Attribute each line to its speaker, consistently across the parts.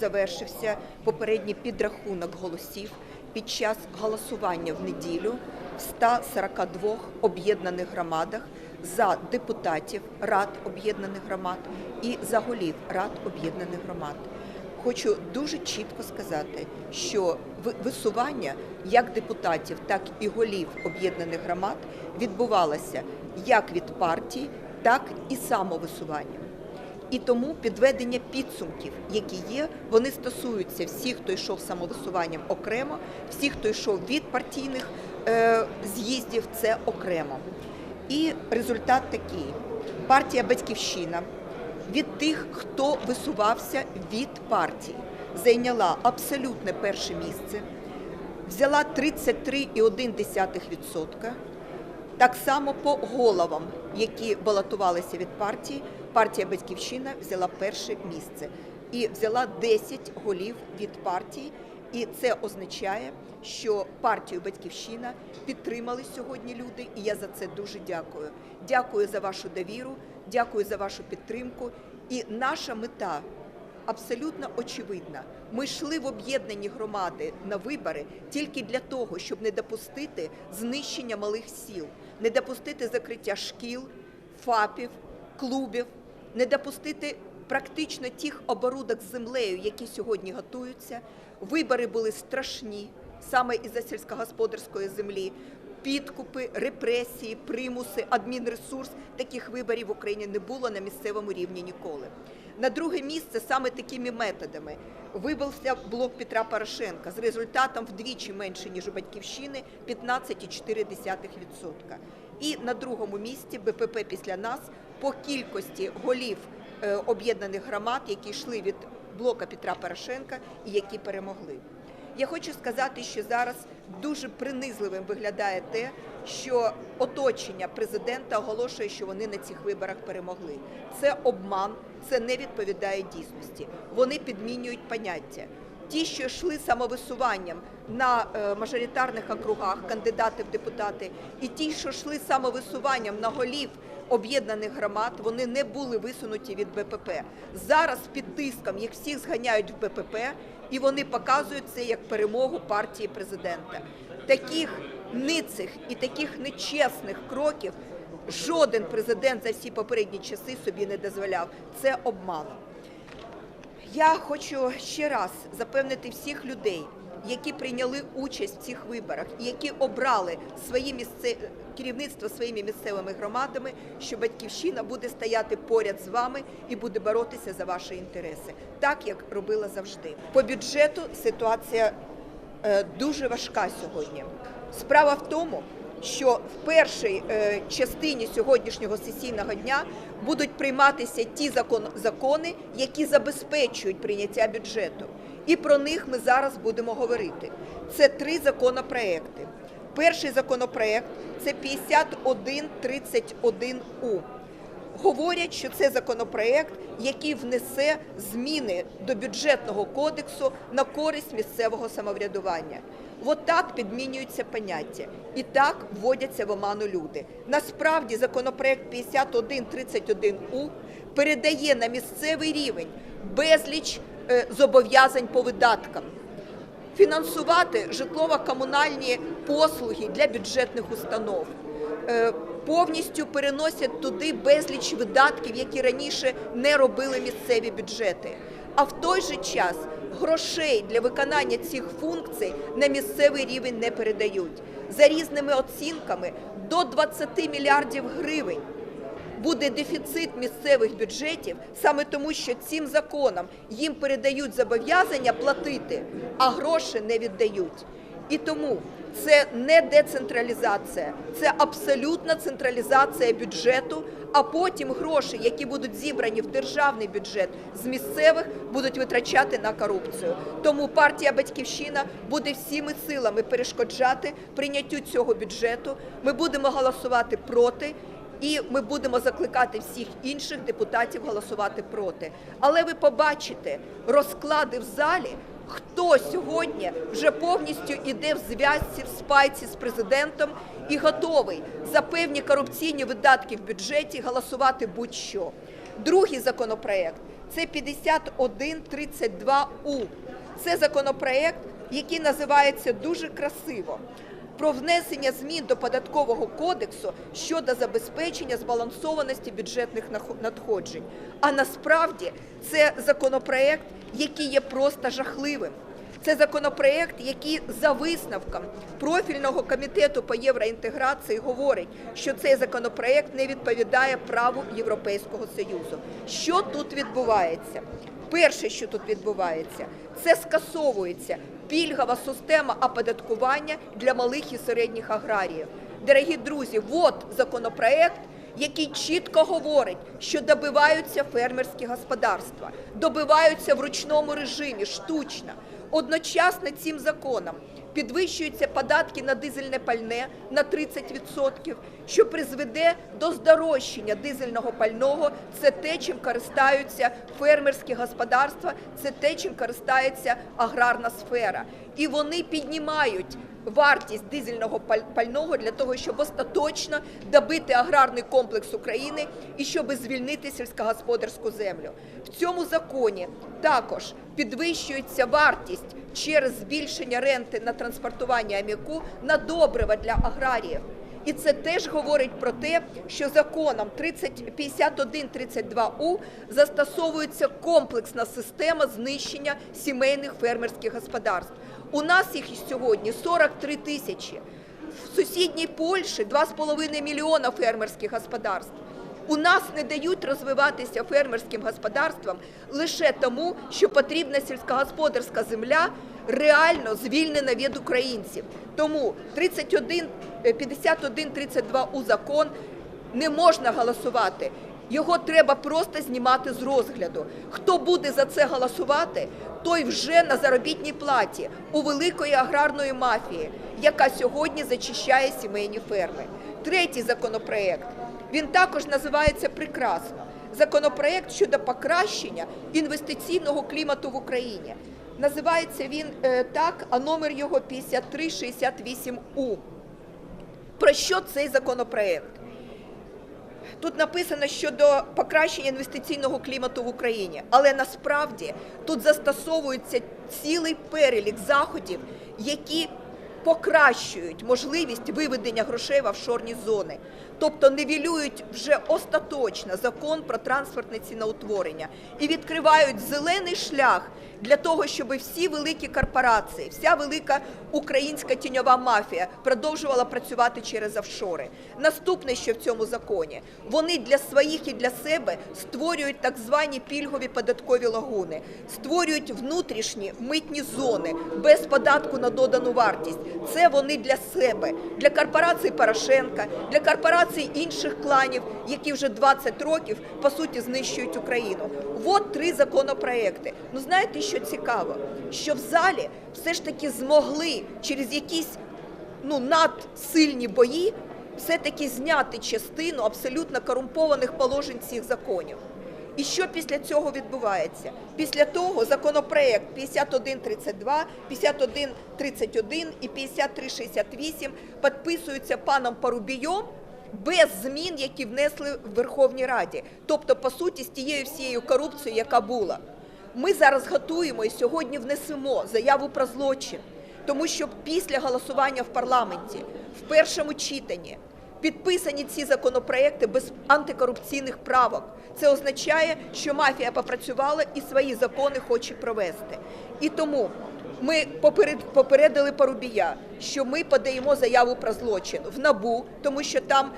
Speaker 1: завершився попередній підрахунок голосів під час голосування в неділю в 142 об'єднаних громадах за депутатів рад об'єднаних громад і за голів рад об'єднаних громад. Хочу дуже чітко сказати, що висування як депутатів, так і голів об'єднаних громад відбувалося як від партій, так і самовисуванням. І тому підведення підсумків, які є, вони стосуються всіх, хто йшов самовисуванням окремо, всіх, хто йшов від партійних е, з'їздів, це окремо. І результат такий: партія Батьківщина від тих, хто висувався від партії, зайняла абсолютне перше місце, взяла 33,1%. Так само по головам, які балотувалися від партії, партія Батьківщина взяла перше місце і взяла 10 голів від партії. І це означає, що партію Батьківщина підтримали сьогодні люди, і я за це дуже дякую. Дякую за вашу довіру, дякую за вашу підтримку. І наша мета абсолютно очевидна. Ми йшли в об'єднані громади на вибори тільки для того, щоб не допустити знищення малих сіл, не допустити закриття шкіл, ФАПів, клубів, не допустити практично тих оборудок з землею, які сьогодні готуються. Вибори були страшні саме із-за сільськогосподарської землі. Підкупи, репресії, примуси, адмінресурс таких виборів в Україні не було на місцевому рівні ніколи. На друге місце саме такими методами вибився блок Петра Порошенка з результатом вдвічі менше ніж у батьківщини 15,4%. І на другому місці БПП після нас по кількості голів е, об'єднаних громад, які йшли від блока Петра Порошенка і які перемогли. Я хочу сказати, що зараз дуже принизливим виглядає те, що оточення президента оголошує, що вони на цих виборах перемогли. Це обман, це не відповідає дійсності. Вони підмінюють поняття. Ті, що йшли самовисуванням на е, мажоритарних округах, кандидати в депутати, і ті, що йшли самовисуванням на голів об'єднаних громад, вони не були висунуті від БПП. Зараз під тиском їх всіх зганяють в БПП, і вони показують це як перемогу партії президента. Таких ницих і таких нечесних кроків жоден президент за всі попередні часи собі не дозволяв. Це обман. Я хочу ще раз запевнити всіх людей, які прийняли участь в цих виборах які обрали свої місце... керівництво своїми місцевими громадами, що батьківщина буде стояти поряд з вами і буде боротися за ваші інтереси, так як робила завжди. По бюджету ситуація е, дуже важка сьогодні. Справа в тому, що в першій е, частині сьогоднішнього сесійного дня будуть прийматися ті закон, закони, які забезпечують прийняття бюджету. І про них ми зараз будемо говорити. Це три законопроекти. Перший законопроект це 5131У. Говорять, що це законопроект, який внесе зміни до бюджетного кодексу на користь місцевого самоврядування. От так підмінюються поняття і так вводяться в оману люди. Насправді законопроект 5131У передає на місцевий рівень безліч зобов'язань по видаткам фінансувати житлово-комунальні послуги для бюджетних установ. Е, Повністю переносять туди безліч видатків, які раніше не робили місцеві бюджети. А в той же час грошей для виконання цих функцій на місцевий рівень не передають. За різними оцінками до 20 мільярдів гривень буде дефіцит місцевих бюджетів саме тому, що цим законом їм передають зобов'язання платити, а гроші не віддають. І тому це не децентралізація, це абсолютна централізація бюджету. А потім гроші, які будуть зібрані в державний бюджет з місцевих, будуть витрачати на корупцію. Тому партія Батьківщина буде всіми силами перешкоджати прийняттю цього бюджету. Ми будемо голосувати проти. І ми будемо закликати всіх інших депутатів голосувати проти. Але ви побачите розклади в залі, хто сьогодні вже повністю іде в зв'язці в спайці з президентом і готовий за певні корупційні видатки в бюджеті голосувати будь-що. Другий законопроект Це 5132У. Це законопроект, який називається дуже красиво про внесення змін до податкового кодексу щодо забезпечення збалансованості бюджетних надходжень. А насправді це законопроект, який є просто жахливим. Це законопроект, який за висновком профільного комітету по євроінтеграції говорить, що цей законопроект не відповідає праву Європейського Союзу. Що тут відбувається? Перше, що тут відбувається, це скасовується пільгова система оподаткування для малих і середніх аграріїв. Дорогі друзі, от законопроект, який чітко говорить, що добиваються фермерські господарства, добиваються в ручному режимі штучно. Одночасно цим законом підвищуються податки на дизельне пальне на 30%, що призведе до здорожчання дизельного пального. Це те, чим користаються фермерські господарства, це те, чим користається аграрна сфера. І вони піднімають вартість дизельного паль- пального для того, щоб остаточно добити аграрний комплекс України і щоб звільнити сільськогосподарську землю. В цьому законі також підвищується вартість через збільшення ренти на транспортування аміаку на добрива для аграріїв. І це теж говорить про те, що законом 3051-32У застосовується комплексна система знищення сімейних фермерських господарств. У нас їх сьогодні 43 тисячі. В сусідній Польщі 2,5 мільйона фермерських господарств. У нас не дають розвиватися фермерським господарствам лише тому, що потрібна сільськогосподарська земля реально звільнена від українців. Тому 31, е, 51-32 у закон не можна голосувати. Його треба просто знімати з розгляду. Хто буде за це голосувати, той вже на заробітній платі у великої аграрної мафії, яка сьогодні зачищає сімейні ферми. Третій законопроект. Він також називається прекрасно. Законопроект щодо покращення інвестиційного клімату в Україні. Називається він е, так, а номер його 5368У. Про що цей законопроект? Тут написано щодо покращення інвестиційного клімату в Україні, але насправді тут застосовується цілий перелік заходів, які покращують можливість виведення грошей в офшорні зони, тобто нівелюють вже остаточно закон про трансфертне ціноутворення і відкривають зелений шлях для того, щоб всі великі корпорації, вся велика українська тіньова мафія продовжувала працювати через офшори. Наступне, що в цьому законі, вони для своїх і для себе створюють так звані пільгові податкові лагуни, створюють внутрішні митні зони без податку на додану вартість. Це вони для себе, для корпорацій Порошенка, для корпорацій інших кланів, які вже 20 років по суті знищують Україну. От три законопроекти. Ну знаєте, що цікаво? Що в залі все ж таки змогли через якісь ну надсильні бої все-таки зняти частину абсолютно корумпованих положень цих законів. І що після цього відбувається? Після того законопроект 5132, 5131 і 5368 підписуються паном Парубійом без змін, які внесли в Верховній Раді. Тобто, по суті, з тією всією корупцією, яка була. Ми зараз готуємо і сьогодні внесемо заяву про злочин, тому що після голосування в парламенті в першому читанні підписані ці законопроекти без антикорупційних правок. Це означає, що мафія попрацювала і свої закони хоче провести. І тому ми поперед, попередили Парубія, що ми подаємо заяву про злочин в НАБУ, тому що там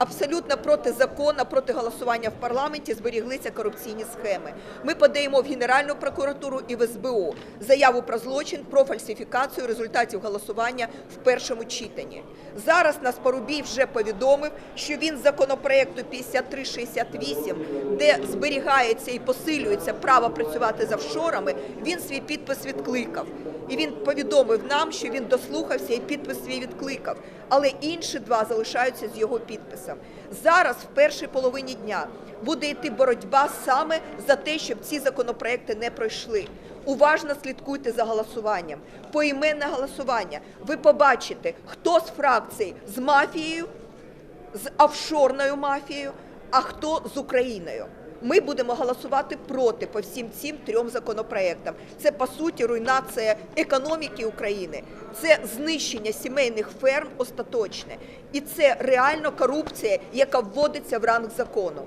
Speaker 1: абсолютно проти закону, проти голосування в парламенті зберіглися корупційні схеми. Ми подаємо в Генеральну прокуратуру і в СБУ заяву про злочин, про фальсифікацію результатів голосування в першому читанні. Зараз нас Порубій вже повідомив, що він законопроекту 5368, де зберігається і посилюється право працювати з офшорами, він свій підпис відкликав. І він повідомив нам, що він дослухався і підпис свій відкликав. Але інші два залишаються з його підписом. Зараз, в першій половині дня, буде йти боротьба саме за те, щоб ці законопроекти не пройшли. Уважно слідкуйте за голосуванням. Поіменне голосування. Ви побачите, хто з фракцій з мафією, з офшорною мафією, а хто з Україною. Ми будемо голосувати проти по всім цим трьом законопроектам. Це по суті руйнація економіки України, це знищення сімейних ферм остаточне, і це реально корупція, яка вводиться в ранг закону.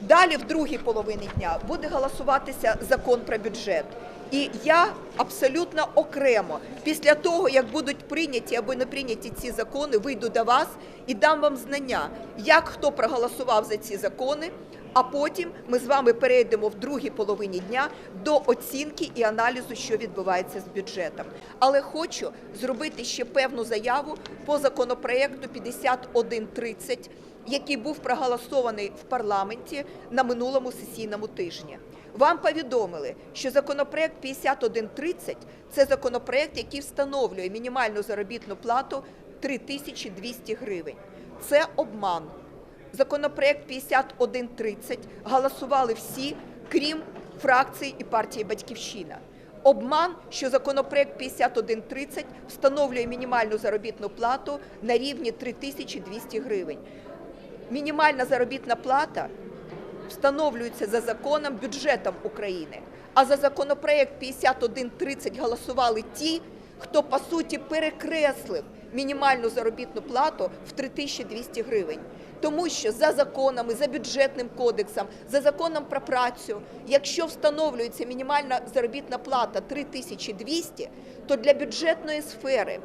Speaker 1: Далі, в другій половині дня, буде голосуватися закон про бюджет. І я абсолютно окремо, після того, як будуть прийняті або не прийняті ці закони, вийду до вас і дам вам знання, як хто проголосував за ці закони. А потім ми з вами перейдемо в другій половині дня до оцінки і аналізу, що відбувається з бюджетом. Але хочу зробити ще певну заяву по законопроекту 5130, який був проголосований в парламенті на минулому сесійному тижні. Вам повідомили, що законопроект 5130 – це законопроект, який встановлює мінімальну заробітну плату 3200 гривень. Це обман. Законопроект 5130 голосували всі, крім фракції і партії Батьківщина. Обман, що законопроект 5130 встановлює мінімальну заробітну плату на рівні 3200 гривень. Мінімальна заробітна плата встановлюється за законом бюджетом України. А за законопроект 5130 голосували ті, хто по суті перекреслив мінімальну заробітну плату в 3200 гривень. Тому що за законами, за бюджетним кодексом, за законом про працю, якщо встановлюється мінімальна заробітна плата 3200, то для бюджетної сфери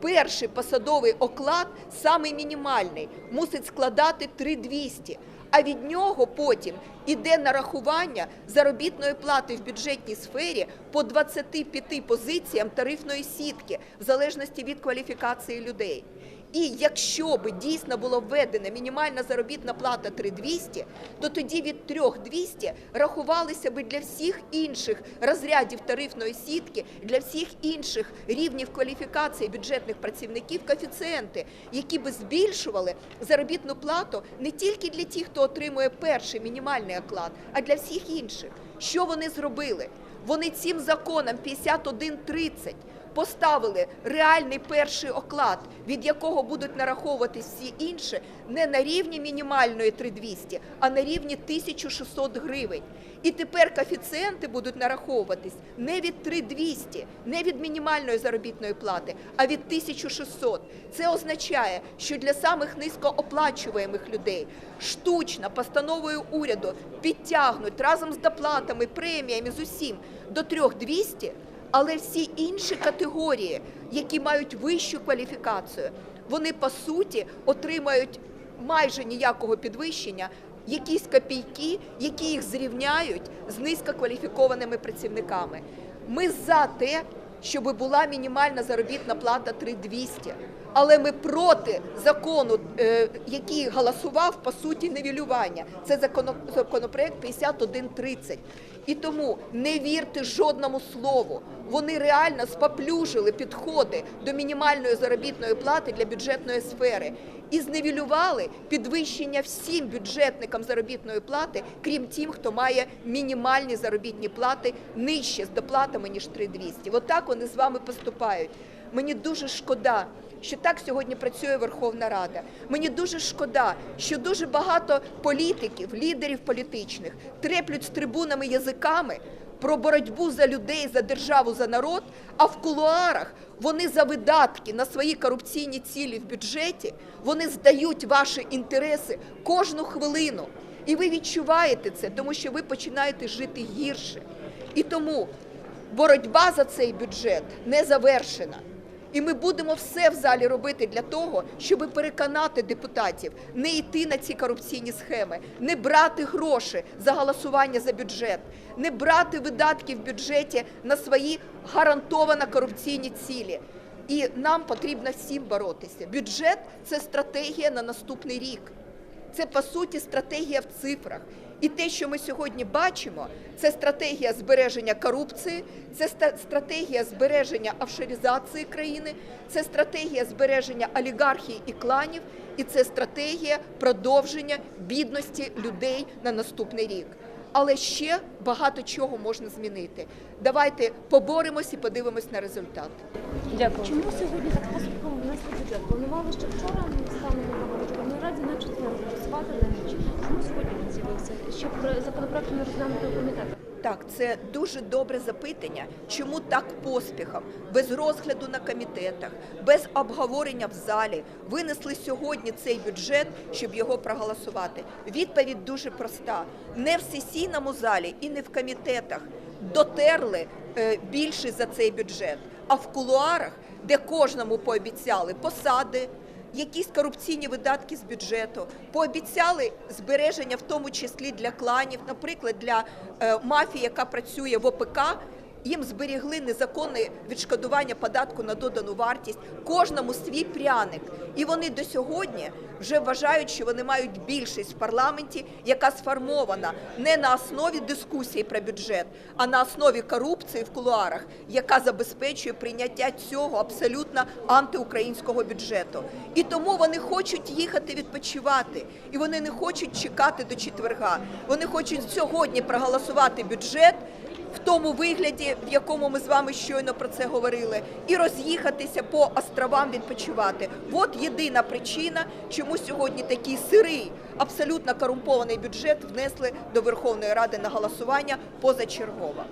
Speaker 1: перший посадовий оклад, самий мінімальний, мусить складати 3200, а від нього потім іде нарахування заробітної плати в бюджетній сфері по 25 позиціям тарифної сітки, в залежності від кваліфікації людей. І якщо би дійсно було введена мінімальна заробітна плата 3200, то тоді від 3200 рахувалися би для всіх інших розрядів тарифної сітки, для всіх інших рівнів кваліфікації бюджетних працівників коефіцієнти, які би збільшували заробітну плату не тільки для тих, хто отримує перший мінімальний оклад, а для всіх інших. Що вони зробили? Вони цим законом 5130 поставили реальний перший оклад, від якого будуть нараховуватись всі інші, не на рівні мінімальної 3200, а на рівні 1600 гривень. І тепер коефіцієнти будуть нараховуватись не від 3200, не від мінімальної заробітної плати, а від 1600. Це означає, що для самих низькооплачуваємих людей штучно постановою уряду підтягнуть разом з доплатами, преміями, з усім до 3200, але всі інші категорії, які мають вищу кваліфікацію, вони по суті отримають майже ніякого підвищення, якісь копійки, які їх зрівняють з низькокваліфікованими працівниками. Ми за те, щоб була мінімальна заробітна плата 3200, але ми проти закону, е, який голосував по суті нівелювання. Це законопроект 5130. І тому не вірте жодному слову. Вони реально споплюжили підходи до мінімальної заробітної плати для бюджетної сфери і зневілювали підвищення всім бюджетникам заробітної плати, крім тим, хто має мінімальні заробітні плати нижче з доплатами ніж 3200. Отак вони з вами поступають. Мені дуже шкода, що так сьогодні працює Верховна Рада. Мені дуже шкода, що дуже багато політиків, лідерів політичних треплють з трибунами язиками про боротьбу за людей, за державу, за народ. А в кулуарах вони за видатки на свої корупційні цілі в бюджеті вони здають ваші інтереси кожну хвилину. І ви відчуваєте це, тому що ви починаєте жити гірше. І тому боротьба за цей бюджет не завершена. І ми будемо все в залі робити для того, щоб переконати депутатів не йти на ці корупційні схеми, не брати гроші за голосування за бюджет, не брати видатки в бюджеті на свої гарантовано корупційні цілі. І нам потрібно всім боротися. Бюджет це стратегія на наступний рік. Це по суті стратегія в цифрах. І те, що ми сьогодні бачимо, це стратегія збереження корупції, це стратегія збереження офшоризації країни, це стратегія збереження олігархії і кланів, і це стратегія продовження бідності людей на наступний рік. Але ще багато чого можна змінити. Давайте поборемось і подивимось на результат.
Speaker 2: Дякую.
Speaker 3: Чому сьогодні так поспіхом внесли бюджет? Планували ще вчора станом на Верховній Раді на четвер голосувати на ніч. Щоб про- законопроект не розглянути у комітетах?
Speaker 1: Так, це дуже добре запитання. Чому так поспіхом, без розгляду на комітетах, без обговорення в залі винесли сьогодні цей бюджет, щоб його проголосувати? Відповідь дуже проста: не в сесійному залі і не в комітетах дотерли е, більше за цей бюджет, а в кулуарах, де кожному пообіцяли посади якісь корупційні видатки з бюджету, пообіцяли збереження, в тому числі для кланів, наприклад, для е, мафії, яка працює в ОПК. Їм зберігли незаконне відшкодування податку на додану вартість, кожному свій пряник. І вони до сьогодні вже вважають, що вони мають більшість в парламенті, яка сформована не на основі дискусії про бюджет, а на основі корупції в кулуарах, яка забезпечує прийняття цього абсолютно антиукраїнського бюджету. І тому вони хочуть їхати відпочивати, і вони не хочуть чекати до четверга. Вони хочуть сьогодні проголосувати бюджет в тому вигляді, в якому ми з вами щойно про це говорили, і роз'їхатися по островам відпочивати. От єдина причина, чому сьогодні такий сирий, абсолютно корумпований бюджет внесли до Верховної Ради на голосування позачергово.